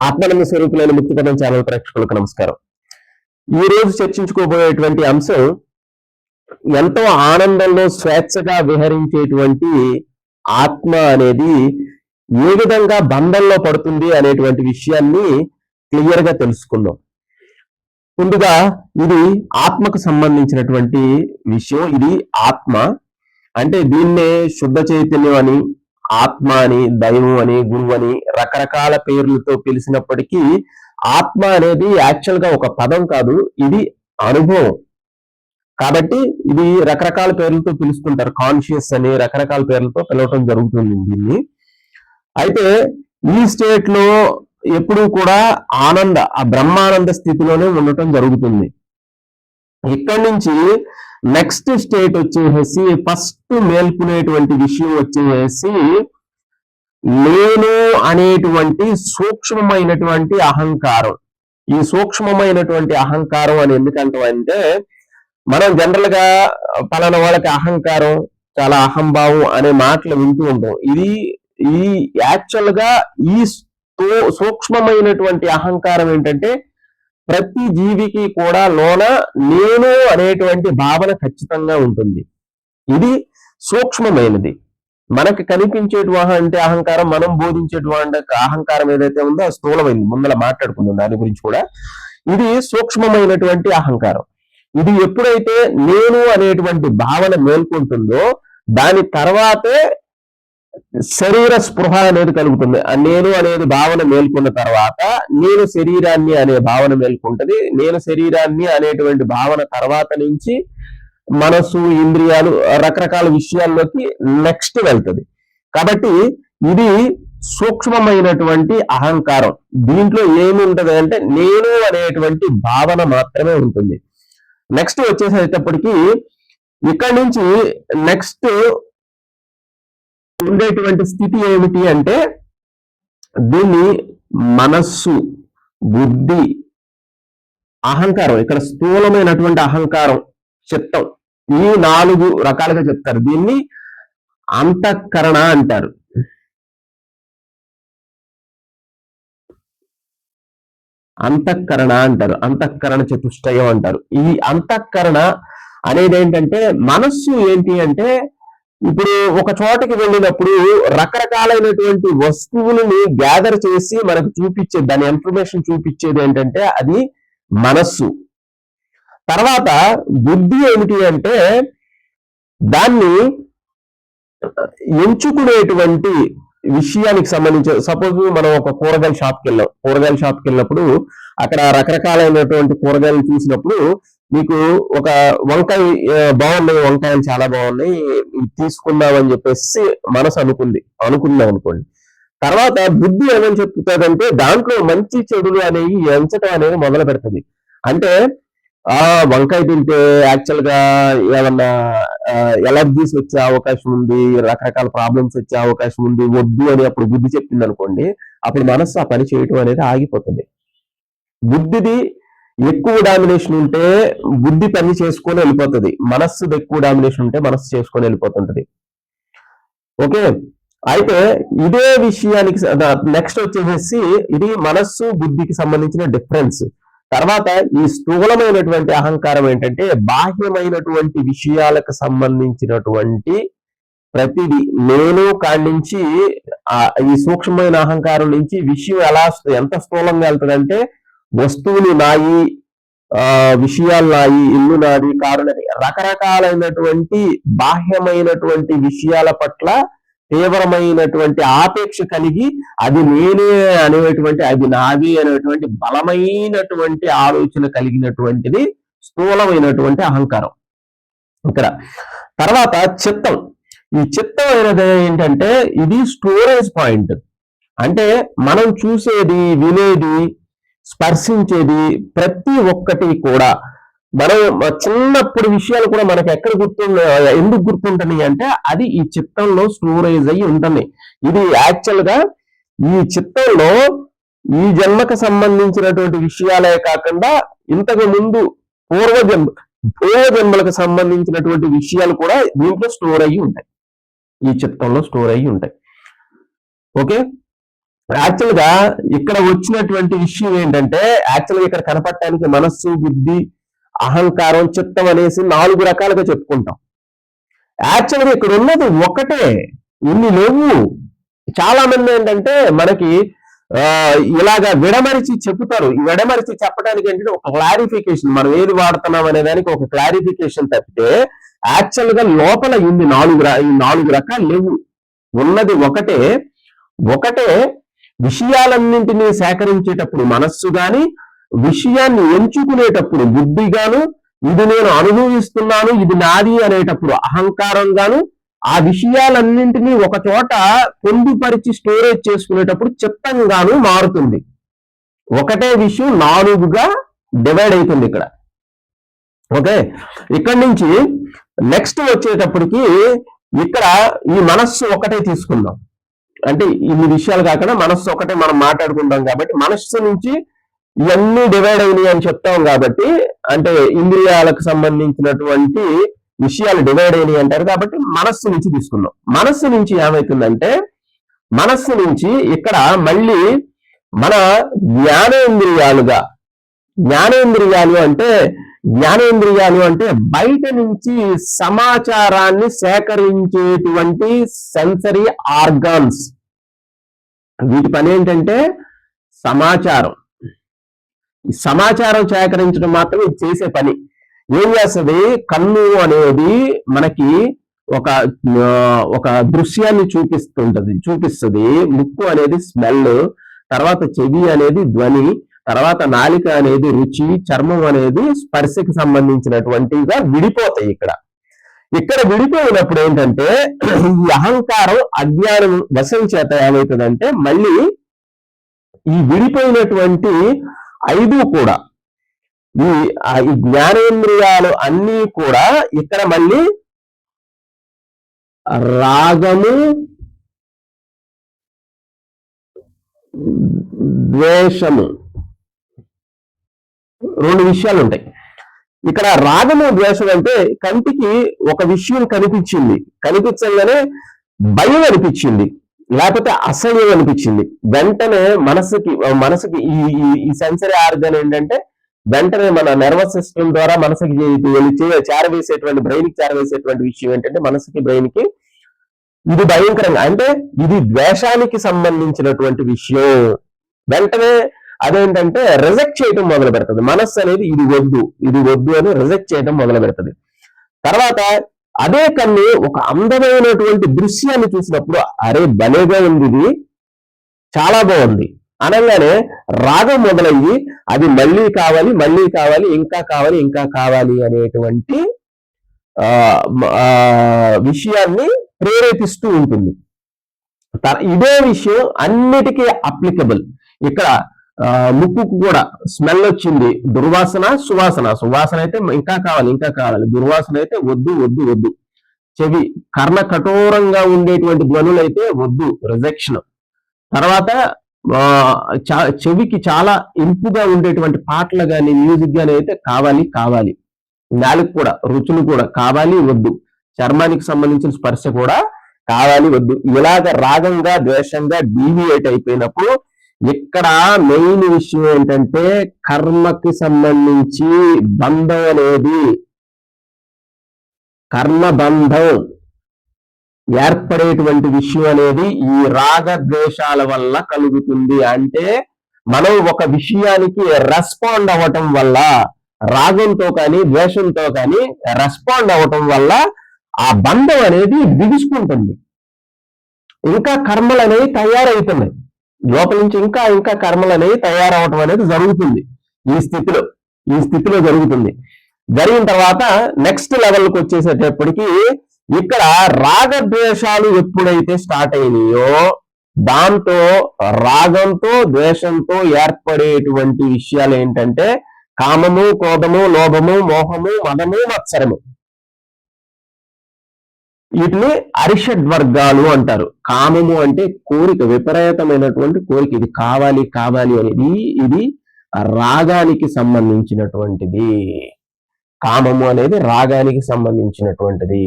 ఆత్మానంద స్వరూపులైన ముక్తిపదం channel ప్రేక్షకులకు నమస్కారం. ఈ రోజు చర్చించుకోబోయేటువంటి అంశం ఎంతో ఆనందంలో స్వేచ్ఛగా విహరించేటువంటి ఆత్మ అనేది ఏ విధంగా బంధంలో పడుతుంది అనేటువంటి విషయాన్ని క్లియర్గా తెలుసుకుందాం. ముందుగా ఇది ఆత్మకు సంబంధించినటువంటి విషయం. ఇది ఆత్మ. అంటే దీన్నే శుద్ధ చైతన్యం అని ఆత్మ అని దైవం అని గురువు అని రకరకాల పేర్లతో పిలిచినప్పటికీ ఆత్మ అనేది యాక్చువల్గా ఒక పదం కాదు ఇది అనుభవం. కాబట్టి ఇది రకరకాల పేర్లతో పిలుస్తుంటారు. కాన్షియస్ అని రకరకాల పేర్లతో పిలవటం జరుగుతుంది దీన్ని. అయితే ఈ స్టేట్లో ఎప్పుడూ కూడా ఆనంద ఆ బ్రహ్మానంద స్థితిలోనే ఉండటం జరుగుతుంది. ఇక్కడి నుంచి నెక్స్ట్ స్టేట్ వచ్చేసి ఫస్ట్ మేల్కొనేటువంటి విషయం వచ్చేసి నేను అనేటువంటి సూక్ష్మమైనటువంటి అహంకారం. ఈ సూక్ష్మమైనటువంటి అహంకారం అని ఎందుకంటాం అంటే మనం జనరల్గా పలానా వాళ్ళకి అహంకారం చాలా అహంభావం అనే మాటలు వింటూ ఉంటాం. ఇది ఈ యాక్చువల్గా ఈ సూక్ష్మమైనటువంటి అహంకారం ఏంటంటే ప్రతి జీవికి కూడా లోన నేను అనేటువంటి భావన ఖచ్చితంగా ఉంటుంది. ఇది సూక్ష్మమైనది. మనకు కనిపించేటవహా అంటే అహంకారం మనం బోధించేటువంటి అహంకారం ఏదైతే ఉందో అది స్థూలమైంది. ముందర మాట్లాడుకుందాం దాని గురించి కూడా. ఇది సూక్ష్మమైనటువంటి అహంకారం. ఇది ఎప్పుడైతే నేను అనేటువంటి భావన మేల్కొంటుందో దాని తర్వాతే శరీర స్పృహ అనేది కలుగుతుంది. ఆ నేను అనేది భావన మేల్కొన్న తర్వాత నేను శరీరాన్ని అనే భావన మేల్కొంటది. నేను శరీరాన్ని అనేటువంటి భావన తర్వాత నుంచి మనసు ఇంద్రియాలు రకరకాల విషయాల్లోకి నెక్స్ట్ వెళ్తుంది. కాబట్టి ఇది సూక్ష్మమైనటువంటి అహంకారం. దీంట్లో ఏమి ఉంటది అంటే నేను అనేటువంటి భావన మాత్రమే ఉంటుంది. నెక్స్ట్ వచ్చేసేటప్పటికి ఇక్కడి నుంచి నెక్స్ట్ ఉండేటువంటి స్థితి ఏమిటి అంటే దీన్ని మనస్సు బుద్ధి అహంకారం ఇక్కడ స్థూలమైనటువంటి అహంకారం చిత్తం ఈ నాలుగు రకాలుగా చెప్తారు. దీన్ని అంతఃకరణ అంటారు. అంతఃకరణ అంటారు. అంతఃకరణ చతుష్టయం అంటారు. ఈ అంతఃకరణ అనేది ఏంటంటే మనస్సు ఏంటి అంటే ఇప్పుడు ఒక చోటకి వెళ్ళినప్పుడు రకరకాలైనటువంటి వస్తువులని గ్యాదర్ చేసి మనకు చూపించే దాని ఇన్ఫర్మేషన్ చూపించేది ఏంటంటే అది మనస్సు. తర్వాత బుద్ధి ఏమిటి అంటే దాన్ని ఎంచుకునేటువంటి విషయానికి సంబంధించి సపోజ్ మనం ఒక కూరగాయల షాప్కి వెళ్ళాం. కూరగాయల షాప్కి వెళ్ళినప్పుడు అక్కడ రకరకాలైనటువంటి కూరగాయలు చూసినప్పుడు మీకు ఒక వంకాయ బాగున్నాయి వంకాయలు చాలా బాగున్నాయి. తీసుకుందామని తీసుకుందాం అని చెప్పేసి మనసు అనుకుంది. అనుకుందాం అనుకోండి. తర్వాత బుద్ధి ఏమని చెప్తుందంటే దాంట్లో మంచి చెడులు అనేవి ఎంచటం అనేది మొదలు పెడుతుంది. అంటే ఆ వంకాయ తింటే యాక్చువల్గా ఏమన్నా ఎలర్జీస్ వచ్చే అవకాశం ఉంది రకరకాల ప్రాబ్లమ్స్ వచ్చే అవకాశం ఉంది వద్దు అని అప్పుడు బుద్ధి చెప్పింది అనుకోండి అప్పుడు మనస్సు ఆ పని చేయటం అనేది ఆగిపోతుంది. బుద్ధిది ఎక్కువ డామినేషన్ ఉంటే బుద్ధి పని చేసుకొని వెళ్ళిపోతుంది. మనస్సు ఎక్కువ డామినేషన్ ఉంటే మనస్సు చేసుకొని వెళ్ళిపోతుంటది. ఓకే? అయితే ఇదే విషయానికి నెక్స్ట్ వచ్చేసి ఇది మనస్సు బుద్ధికి సంబంధించిన డిఫరెన్స్ తర్వాత ఈ స్థూలమైనటువంటి అహంకారం ఏంటంటే బాహ్యమైనటువంటి విషయాలకు సంబంధించినటువంటి ప్రతిదీ నేను కాడించి ఈ సూక్ష్మమైన అహంకారం నుంచి విషయం ఎలా ఎంత స్థూలంగా వెళ్తుందంటే వస్తువులు నాయి ఆ విషయాలు నాయి ఇల్లు నాది కారు నాది రకరకాలైనటువంటి బాహ్యమైనటువంటి విషయాల పట్ల తీవ్రమైనటువంటి ఆపేక్ష కలిగి అది నేనే అనేటువంటి అది నాది అనేటువంటి బలమైనటువంటి ఆలోచన కలిగినటువంటిది స్థూలమైనటువంటి అహంకారం. ఇక్కడ తర్వాత చిత్తం. ఈ చిత్తం అనేది ఏంటంటే ఇది స్టోరేజ్ పాయింట్ అంటే మనం చూసేది వినేది స్పర్శించేది ప్రతి ఒక్కటి కూడా. మనం చిన్నప్పుడు విషయాలు కూడా మనకు ఎక్కడ గుర్తు ఎందుకు గుర్తుంటున్నాయి అంటే అది ఈ చిత్తంలో స్టోరేజ్ అయ్యి ఉంటుంది. ఇది యాక్చువల్గా ఈ చిత్తంలో ఈ జన్మకు సంబంధించినటువంటి విషయాలే కాకుండా ఇంతకు ముందు పూర్వజన్మ పూర్వజన్మలకు సంబంధించినటువంటి విషయాలు కూడా దీంట్లో స్టోర్ అయ్యి ఉంటాయి. ఈ చిత్తంలో స్టోర్ అయ్యి ఉంటాయి. ఓకే? యాక్చువల్గా ఇక్కడ వచ్చినటువంటి విషయం ఏంటంటే యాక్చువల్గా ఇక్కడ కనపడటానికి మనస్సు బుద్ధి అహంకారం చిత్తం అనేసి నాలుగు రకాలుగా చెప్పుకుంటాం. యాక్చువల్గా ఇక్కడ ఉన్నది ఒకటే ఇన్ని లేవు. చాలా మంది ఏంటంటే మనకి ఆ, ఇలాగా విడమరిచి చెప్తారు. విడమరిచి చెప్పడానికి ఏంటంటే ఒక క్లారిఫికేషన్ మనం ఏది వాడుతున్నాం అనే దానికి ఒక క్లారిఫికేషన్ తప్పితే యాక్చువల్గా లోపల ఇన్ని నాలుగు ఈ నాలుగు రకాలు లేవు. ఉన్నది ఒకటే. ఒకటే విషయాలన్నింటినీ సేకరించేటప్పుడు మనస్సు గాని విషయాన్ని ఎంచుకునేటప్పుడు బుద్ధి గాను ఇది నేను అనుభవిస్తున్నాను ఇది నాది అనేటప్పుడు అహంకారం గాను ఆ విషయాలన్నింటినీ ఒక చోట పొందుపరిచి స్టోరేజ్ చేసుకునేటప్పుడు చిత్తంగాను మారుతుంది. ఒకటే విషయం నాలుగుగా డివైడ్ అవుతుంది ఇక్కడ. ఓకే? ఇక్కడి నుంచి నెక్స్ట్ వచ్చేటప్పటికి ఇక్కడ ఈ మనస్సు ఒకటే తీసుకుందాం. అంటే ఇన్ని విషయాలు కాకుండా మనస్సు ఒకటే మనం మాట్లాడుకుంటాం కాబట్టి మనస్సు నుంచి ఇవన్నీ డివైడ్ అయినాయి అని చెప్తాం కాబట్టి అంటే ఇంద్రియాలకు సంబంధించినటువంటి విషయాలు డివైడ్ అయినాయి అంటారు కాబట్టి మనస్సు నుంచి తీసుకున్నాం. మనస్సు నుంచి ఏమవుతుందంటే మనస్సు నుంచి ఇక్కడ మళ్ళీ మన జ్ఞానేంద్రియాలుగా జ్ఞానేంద్రియాలు అంటే జ్ఞానేంద్రియాలు అంటే బయట నుంచి సమాచారాన్ని సేకరించేటువంటి సెన్సరీ ఆర్గాన్స్ వీటి పని ఏంటంటే సమాచారం. సమాచారం సేకరించడం మాత్రమే చేసే పని. ఏం చేస్తుంది? కన్ను అనేది మనకి ఒక ఒక దృశ్యాన్ని చూపిస్తుంటది. చూపిస్తుంది. ముక్కు అనేది స్మెల్ తర్వాత చెవి అనేది ధ్వని తర్వాత నాలిక అనేది రుచి చర్మం అనేది స్పర్శకి సంబంధించినటువంటిగా విడిపోతాయి ఇక్కడ. ఇక్కడ విడిపోయినప్పుడు ఏంటంటే ఈ అహంకారం అజ్ఞానం వశం చేత ఏమవుతుందంటే మళ్ళీ ఈ విడిపోయినటువంటి ఐదు కూడా ఈ ఈ జ్ఞానేంద్రియాలు అన్నీ కూడా ఇక్కడ మళ్ళీ రాగము ద్వేషము రెండు విషయాలు ఉంటాయి ఇక్కడ రాగము ద్వేషం అంటే కంటికి ఒక విషయం కనిపించింది. కనిపించగానే భయం అనిపించింది. లేకపోతే అసహ్యం అనిపించింది. వెంటనే మనసుకి మనసుకి ఈ ఈ- సెన్సరీ ఆర్గన్ ఏంటంటే వెంటనే మన నర్వస్ సిస్టమ్ ద్వారా మనసుకి చేరవేసేటువంటి బ్రెయిన్కి చేరవేసేటువంటి విషయం ఏంటంటే మనసుకి బ్రెయిన్కి ఇది భయంకరంగా. అంటే ఇది ద్వేషానికి సంబంధించినటువంటి విషయం. వెంటనే అదేంటంటే రిజెక్ట్ చేయడం మొదలు పెడుతుంది. మనస్సు అనేది ఇది వద్దు ఇది వద్దు అని రిజెక్ట్ చేయడం మొదలు పెడుతుంది. తర్వాత అదే కన్ను ఒక అందమైనటువంటి దృశ్యాన్ని చూసినప్పుడు అరే భలేగా ఉంది ఇది చాలా బాగుంది. అనగానే రాగం మొదలయ్యి అది మళ్ళీ కావాలి మళ్ళీ కావాలి ఇంకా కావాలి ఇంకా కావాలి అనేటువంటి ఆ విషయాన్ని ప్రేరేపిస్తూ ఉంటుంది. త- ఇదే విషయం అన్నిటికీ అప్లికబుల్ ఇక్కడ ముక్కుకు కూడా స్మెల్ వచ్చింది. దుర్వాసన సువాసన. సువాసన అయితే ఇంకా కావాలి ఇంకా కావాలి. దుర్వాసన అయితే వద్దు వద్దు వద్దు. చెవి కర్ణ కఠోరంగా ఉండేటువంటి ధ్వనులు అయితే వద్దు రిజెక్షన్ తర్వాత చెవికి చాలా ఇంపుగా ఉండేటువంటి పాటలు కానీ మ్యూజిక్ కానీ అయితే కావాలి కావాలి. నాలుగు కూడా రుచులు కూడా కావాలి వద్దు. చర్మానికి సంబంధించిన స్పర్శ కూడా కావాలి వద్దు. ఇలాగ రాగంగా ద్వేషంగా డీవియేట్ అయిపోయినప్పుడు ఇక్కడ మెయిన్ విషయం ఏంటంటే కర్మకి సంబంధించి బంధం అనేది కర్మ బంధం ఏర్పడేటువంటి విషయం అనేది ఈ రాగ ద్వేషాల వల్ల కలుగుతుంది. అంటే మనం ఒక విషయానికి రెస్పాండ్ అవ్వటం వల్ల రాగంతో కానీ ద్వేషంతో కానీ రెస్పాండ్ అవ్వటం వల్ల ఆ బంధం అనేది బిగుసుకుంటుంది ఇంకా కర్మలు అనేవి తయారవుతున్నాయి లోపల నుంచి ఇంకా ఇంకా కర్మలు అనేవి తయారవటం అనేది జరుగుతుంది. ఈ స్థితిలో ఈ స్థితిలో జరుగుతుంది. జరిగిన తర్వాత నెక్స్ట్ లెవెల్కి వచ్చేసేటప్పటికి ఇక్కడ రాగద్వేషాలు ఎప్పుడైతే స్టార్ట్ అయినాయో దాంతో రాగంతో ద్వేషంతో ఏర్పడేటువంటి విషయాలు ఏంటంటే కామము క్రోధము లోభము మోహము మదము మత్సరము. వీటిని అరిషడ్ వర్గాలు అంటారు. కామము అంటే కోరిక విపరీతమైనటువంటి కోరిక. ఇది కావాలి కావాలి అనేది ఇది రాగానికి సంబంధించినటువంటిది. కామము అనేది రాగానికి సంబంధించినటువంటిది.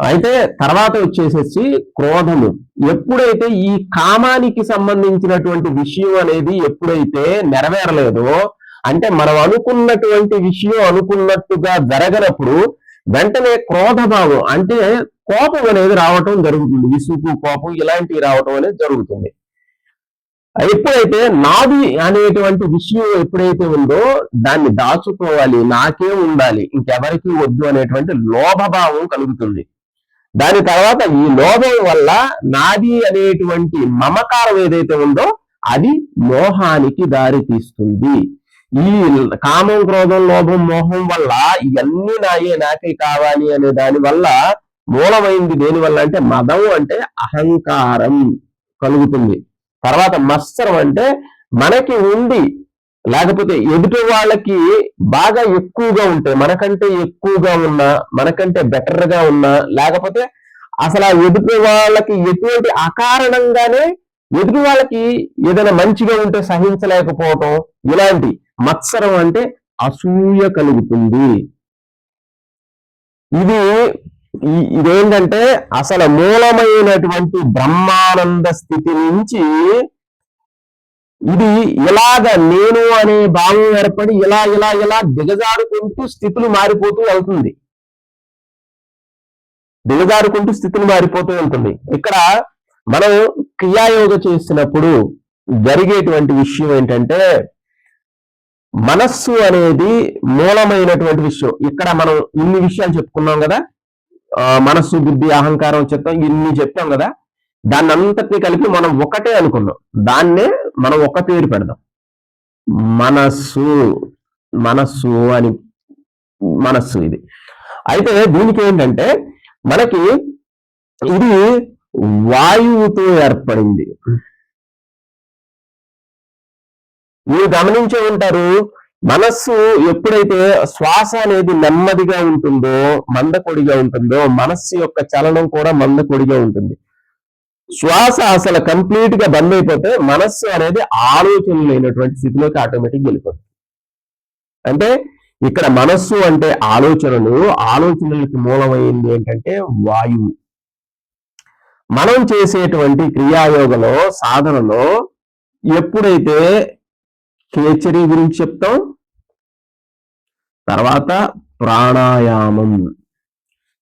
అయితే తర్వాత వచ్చేసేసి క్రోధము. ఎప్పుడైతే ఈ కామానికి సంబంధించినటువంటి విషయం అనేది ఎప్పుడైతే నెరవేరలేదో అంటే మనం అనుకున్నటువంటి విషయం అనుకున్నట్టుగా జరగనప్పుడు వెంటనే క్రోధభావం అంటే కోపం అనేది రావటం జరుగుతుంది. విసుగు కోపం ఇలాంటివి రావటం అనేది జరుగుతుంది. ఎప్పుడైతే నాది అనేటువంటి విషయం ఎప్పుడైతే ఉందో దాన్ని దాచుకోవాలి నాకే ఉండాలి ఇంకెవరికి వద్దు అనేటువంటి లోభభావం కలుగుతుంది. దాని తర్వాత ఈ లోభం వల్ల నాది అనేటువంటి మమకారం ఏదైతే ఉందో అది మోహానికి దారి తీస్తుంది ఈ కామం క్రోధం లోభం మోహం వల్ల ఇవన్నీ నాయే నాకే కావాలి అనే దాని వల్ల మూలమైంది దేని వల్ల అంటే మదం అంటే అహంకారం కలుగుతుంది. తర్వాత మత్సరం అంటే మనకి ఉండి లేకపోతే ఎదుటి వాళ్ళకి బాగా ఎక్కువగా ఉంటే మనకంటే ఎక్కువగా ఉన్నా మనకంటే బెటర్గా ఉన్నా లేకపోతే అసలు ఆ ఎదుటి వాళ్ళకి ఎటువంటి అకారణంగానే ఎదుటి వాళ్ళకి ఏదైనా మంచిగా ఉంటే సహించలేకపోవటం ఇలాంటి మత్సరం అంటే అసూయ కలుగుతుంది. ఇది ఇదేంటంటే అసలు మూలమైనటువంటి బ్రహ్మానంద స్థితి నుంచి ఇది ఇలాగ నేను అనే భావం ఏర్పడి ఇలా ఇలా ఇలా దిగజారుకుంటూ స్థితులు మారిపోతూ వెళ్తుంది. దిగజారుకుంటూ స్థితులు మారిపోతూ ఉంటుంది ఇక్కడ మనం క్రియాయోగ చేసినప్పుడు జరిగేటువంటి విషయం ఏంటంటే మనస్సు అనేది మూలమైనటువంటి విషయం. ఇక్కడ మనం ఇన్ని విషయాలు చెప్పుకున్నాం కదా. మనస్సు బుద్ధి అహంకారం చెప్తాం ఇన్ని చెప్తాం కదా. దాన్ని అంతటినీ కలిపి మనం ఒకటే అనుకున్నాం. దాన్నే మనం ఒక పేరు పెడదాం. మనస్సు. మనస్సు అని మనస్సు ఇది. అయితే దీనికి ఏంటంటే మనకి ఇది వాయువుతో ఏర్పడింది. మీరు గమనించే ఉంటారు మనస్సు ఎప్పుడైతే శ్వాస అనేది నెమ్మదిగా ఉంటుందో మందకొడిగా ఉంటుందో మనస్సు యొక్క చలనం కూడా మందకొడిగా ఉంటుంది. శ్వాస అసలు కంప్లీట్గా బంద్ అయిపోతే మనస్సు అనేది ఆలోచన లేనటువంటి స్థితిలోకి ఆటోమేటిక్ వెళ్ళిపోతుంది. అంటే ఇక్కడ మనస్సు అంటే ఆలోచనలు ఆలోచనలకి మూలమైంది ఏంటంటే వాయువు. మనం చేసేటువంటి క్రియాయోగలో సాధనలో ఎప్పుడైతే కేచరి గురించి చెప్తాం. తర్వాత ప్రాణాయామం.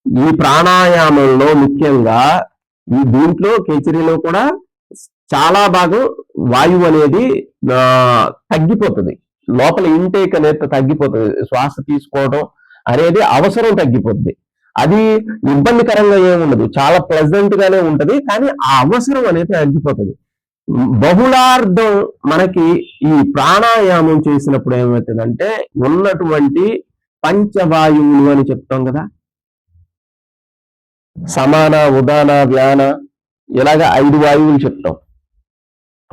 ఈ ప్రాణాయామంలో ముఖ్యంగా ఈ దీంట్లో కేచరిలో కూడా చాలా భాగం వాయువు అనేది తగ్గిపోతుంది. లోపల ఇంటేక్ అనేది తగ్గిపోతుంది. శ్వాస తీసుకోవడం అనేది అవసరం తగ్గిపోతుంది అది ఇబ్బందికరంగా ఏముండదు. చాలా ప్లెజెంట్ గానే ఉంటది. కానీ ఆ అవసరం అనేది తగ్గిపోతుంది. బహుళార్థం మనకి ఈ ప్రాణాయామం చేసినప్పుడు ఏమవుతుందంటే ఉన్నటువంటి పంచవాయువులు అని చెప్తాం కదా. సమాన ఉదాన వ్యాన ఇలాగ ఐదు వాయువులు చెప్తాం.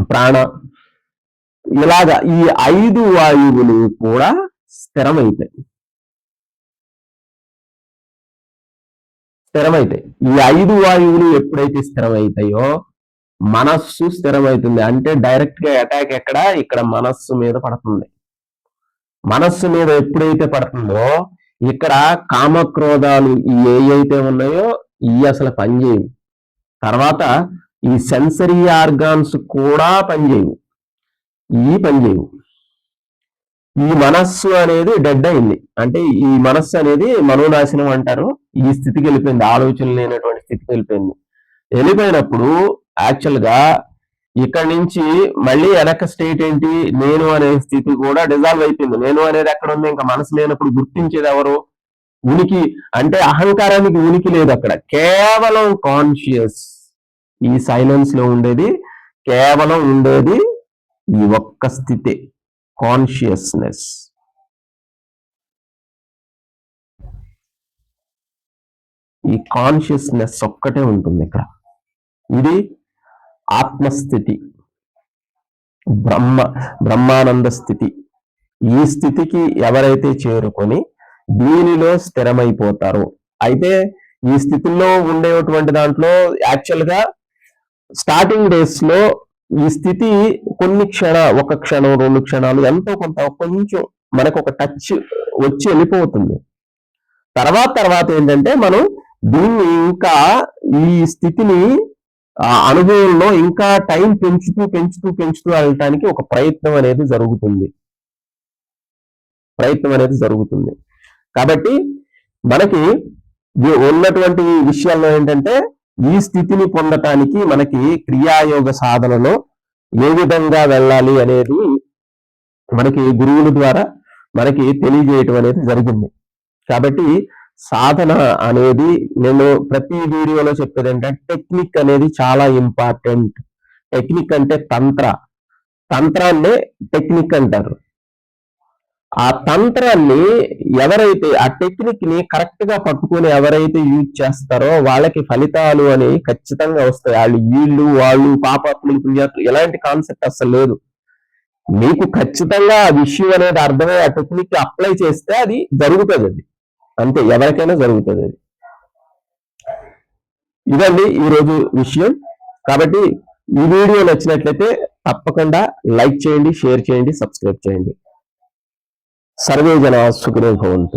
ప్రాణ. ఇలాగ ఈ ఐదు వాయువులు కూడా స్థిరమైతాయి. స్థిరమైతాయి. ఈ ఐదు వాయువులు ఎప్పుడైతే స్థిరమైతాయో మనస్సు స్థిరమవుతుంది. అంటే డైరెక్ట్గా అటాక్ ఎక్కడ? ఇక్కడ మనస్సు మీద పడుతుంది. మనస్సు మీద ఎప్పుడైతే పడుతుందో ఇక్కడ కామక్రోధాలు ఏ అయితే ఉన్నాయో ఇవి అసలు పనిచేయవు తర్వాత ఈ సెన్సరీ ఆర్గాన్స్ కూడా పనిచేయవు ఇవి పనిచేయవు ఈ మనస్సు అనేది డెడ్ అయింది. అంటే ఈ మనస్సు అనేది మనోనాశనం అంటారు. ఈ స్థితికి వెళ్ళిపోయింది. ఆలోచన లేనటువంటి స్థితికి వెళ్ళిపోయింది. వెళ్ళిపోయినప్పుడు యాక్చువల్గా ఇక్కడ నుంచి మళ్ళీ వెనక స్టేట్ ఏంటి నేను అనే స్థితి కూడా డిజాల్వ్ అయిపోయింది. నేను అనేది ఎక్కడ ఉంది? ఇంకా మనసు లేనప్పుడు గుర్తించేది ఎవరు? ఉనికి. అంటే అహంకారానికి ఉనికి లేదు అక్కడ. కేవలం కాన్షియస్ ఈ సైలెన్స్లో ఉండేది కేవలం ఉండేది ఈ ఒక్క స్థితి కాన్షియస్నెస్ ఈ కాన్షియస్నెస్ ఒక్కటే ఉంటుంది ఇక్కడ. ఇది ఆత్మస్థితి. బ్రహ్మ బ్రహ్మానంద స్థితి. ఈ స్థితికి ఎవరైతే చేరుకొని దీనిలో స్థిరమైపోతారో అయితే ఈ స్థితిలో ఉండేటువంటి దాంట్లో యాక్చువల్గా స్టార్టింగ్ డేస్లో ఈ స్థితి కొన్ని క్షణ ఒక క్షణం రెండు క్షణాలు ఎంతో కొంత కొంచెం మనకు ఒక టచ్ వచ్చి వెళ్ళిపోతుంది. తర్వాత తర్వాత ఏంటంటే మనం దీన్ని ఇంకా ఈ స్థితిని ఆ అనుభవంలో ఇంకా టైం పెంచుతూ పెంచుతూ పెంచుతూ వెళ్ళటానికి ఒక ప్రయత్నం అనేది జరుగుతుంది. ప్రయత్నం అనేది జరుగుతుంది. కాబట్టి మనకి ఉన్నటువంటి విషయాల్లో ఏంటంటే ఈ స్థితిని పొందటానికి మనకి క్రియాయోగ సాధనలో ఏ విధంగా వెళ్ళాలి అనేది మనకి గురువుల ద్వారా మనకి తెలియజేయటం అనేది జరిగింది. కాబట్టి సాధన అనేది నేను ప్రతి వీడియోలో చెప్పేది ఏంటంటే టెక్నిక్ అనేది చాలా ఇంపార్టెంట్. టెక్నిక్ అంటే తంత్ర. తంత్రాన్నే టెక్నిక్ అంటారు. ఆ తంత్రాన్ని ఎవరైతే ఆ టెక్నిక్ని కరెక్ట్గా పట్టుకొని ఎవరైతే యూజ్ చేస్తారో వాళ్ళకి ఫలితాలు అని ఖచ్చితంగా వస్తాయి. వాళ్ళు వీళ్ళు వాళ్ళు పాపాత్ములు పుణ్యాత్ములు ఎలాంటి కాన్సెప్ట్ అసలు లేదు. మీకు ఖచ్చితంగా ఆ విషయం అనేది అర్థమై ఆ టెక్నిక్ అప్లై చేస్తే అది జరుగుతుంది అది అంతే ఎవరికైనా జరుగుతుంది అది. ఇదండి ఈరోజు విషయం. కాబట్టి ఈ వీడియో నచ్చినట్లయితే తప్పకుండా లైక్ చేయండి షేర్ చేయండి సబ్స్క్రైబ్ చేయండి. సర్వే జన సుఖినో భవంతు.